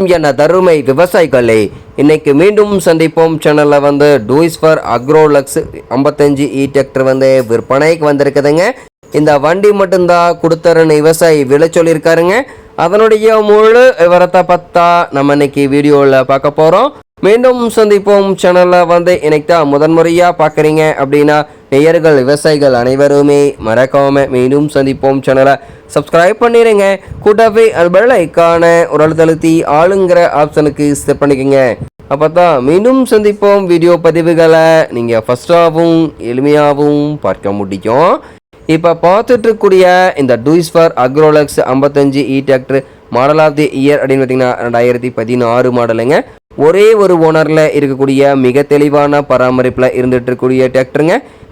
என தருமை விவசாயிகளை இன்னைக்கு மீண்டும் சந்திப்போம். சேனலில் வந்து டூயிஸ் ஃபார் அக்ரோலக்ஸ் ஐம்பத்தஞ்சு இ டிராக்டர் வந்து விற்பனைக்கு வந்திருக்குதுங்க. இந்த வண்டி மட்டும்தான் கொடுத்தரன்னு விவசாயி விலை சொல்லியிருக்காருங்க. அதனுடைய முழு விவரத்தை பார்த்தா நம்ம இன்னைக்கு வீடியோவில் பார்க்க போகிறோம் மீண்டும் சந்திப்போம். சேனலில் வந்து இன்னைக்கு தான் முதன்முறையாக பார்க்குறீங்க அப்படின்னா நேயர்கள் விவசாயிகள் அனைவருமே மறக்காம மீண்டும் சந்திப்போம் சேனலை சப்ஸ்கிரைப் பண்ணிடுங்க கூட்டவே பெல் ஐக்கான ஒரு ஆளுங்கிற ஆப்ஷனுக்கு செட் பண்ணிக்கோங்க. அப்போ தான் மீண்டும் சந்திப்போம் வீடியோ பதிவுகளை. நீங்கள் ஃபஸ்ட்டாகவும் எளிமையாகவும் பார்க்க முடியும். இப்போ பார்த்துட்ருக்கூடிய இந்த டூஸ் ஃபார் அக்ரோலக்ஸ் ஐம்பத்தஞ்சு இ tractor model of the year அப்படின்னு பார்த்தீங்கன்னா ரெண்டாயிரத்தி பதினாறு மாடலுங்க. ஒரே ஒரு ஓனரில் இருக்கக்கூடிய மிக தெளிவான பராமரிப்பில் இருந்துகிட்ருக்கூடிய டிராக்டருங்க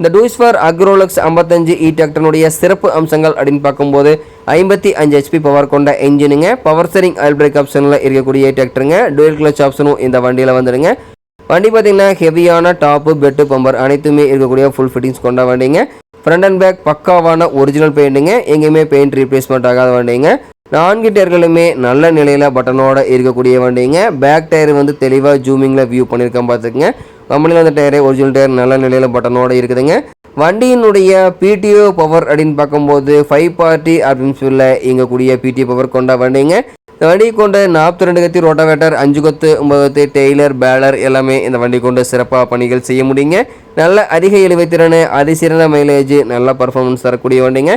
இந்த டூஸ் ஃபார் அக்ரோலக்ஸ் ஐம்பத்தஞ்சு இ டிராக்டருடைய சிறப்பு அம்சங்கள் அப்படின்னு பார்க்கும்போது ஐம்பத்தி அஞ்சு ஹெச்பி பவர் கொண்ட என்ஜினுங்க பவர் ஸ்டரிங் ஆயில் பிரேக் ஆப்ஷனில் இருக்கக்கூடிய டிராக்டருங்க டூயல் கிளச் ஆப்ஷனும் இந்த வண்டியில் வந்துடுங்க வண்டி பார்த்தீங்கன்னா ஹெவியான டாப்பு பெட்டு பம்பர் அனைத்துமே இருக்கக்கூடிய ஃபுல் ஃபிட்டிங்ஸ் கொண்ட வண்டிங்க. ஃப்ரண்ட் அண்ட் பேக் பக்காவான ஒரிஜினல் பெயிண்ட்டுங்க எங்கேயுமே பெயிண்ட் ரீப்ளேஸ்மெண்ட் ஆகாத வண்டிங்க. நான்கு டயர்களுமே நல்ல நிலையில் பட்டனோட இருக்கக்கூடிய வண்டிங்க. பேக் டயர் வந்து தெளிவாக ஜூமிங்கில் வியூ பண்ணியிருக்கேன் பார்த்துக்குங்க. கம்பெனியில் அந்த டயரே ஒரிஜினல் டயர் நல்ல நிலையில் பட்டனோடு இருக்குதுங்க. வண்டியினுடைய பிடிஓ பவர் அப்படின்னு பார்க்கும்போது ஃபைவ் பார்ட்டி அப்படின்னு சொல்ல இயங்கக்கூடிய பிடிஓ பவர் கொண்ட வண்டிங்க. இந்த வண்டி கொண்டு நாற்பத்தி ரெண்டு கத்தி ரோட்டாவேட்டர் அஞ்சு கொத்து ஒன்பது கொத்து டெய்லர் பேலர் எல்லாமே இந்த வண்டி கொண்டு சிறப்பாக பணிகள் செய்ய முடியுங்க. நல்ல அதிக இழுவைத்திறன் அதிசிறந்த மைலேஜ் நல்ல பர்ஃபார்மன்ஸ் தரக்கூடிய வண்டிங்க.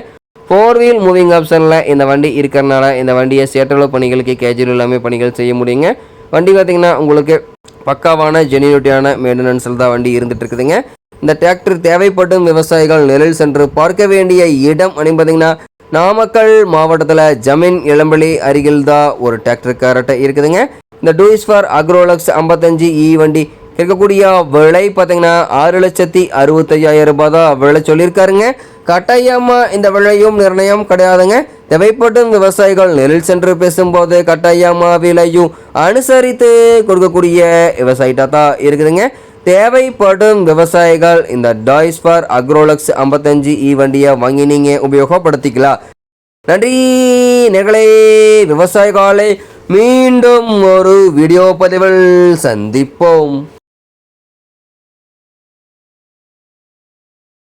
ஃபோர் வீல் மூவிங் ஆப்ஷனில் இந்த வண்டி இருக்கிறனால இந்த வண்டியை சேட்டலோ பணிகளுக்கு கேஜுவல் எல்லாமே பணிகள் செய்ய முடியுங்க. வண்டி பார்த்திங்கன்னா உங்களுக்கு பக்காவான ஜெனியூட்டியான மெயின்டெனன்ஸில் தான் வண்டி இருந்துட்டு இருக்குதுங்க இந்த டிராக்டர் தேவைப்படும் விவசாயிகள் நிழல் சென்று பார்க்க வேண்டிய இடம் அப்படின்னு பார்த்தீங்கன்னா நாமக்கல் மாவட்டத்தில் ஜமீன் இளம்பலி அருகில் தான் ஒரு டிராக்டர் கரெக்டாக இருக்குதுங்க. இந்த டூஸ் ஃபார் அக்ரோலக்ஸ் ஐம்பத்தஞ்சு இ வண்டி இருக்கக்கூடிய விலை பார்த்தீங்கன்னா ஆறு லட்சத்தி அறுபத்தையாயிரம் ரூபாய் தான் விலை சொல்லியிருக்காருங்க. கட்டாயமாக இந்த விலையும் நிர்ணயம் கிடையாதுங்க. தேவைப்படும் விவசாயிகள் நெல் சென்று பேசும்போது கட்டாயமாக விலையும் அனுசரித்து கொடுக்கக்கூடிய விவசாயிட்டா தான் இருக்குதுங்க. தேவைப்படும் விவசாயிகள் இந்த டாய்ஸ் ஃபார் அக்ரோலக்ஸ் ஐம்பத்தஞ்சு இ வண்டியை வாங்கி நீங்கள் உபயோகப்படுத்திக்கலாம். நன்றி. நெகளே விவசாயிகளை மீண்டும் ஒரு வீடியோ பதிவில் சந்திப்போம்.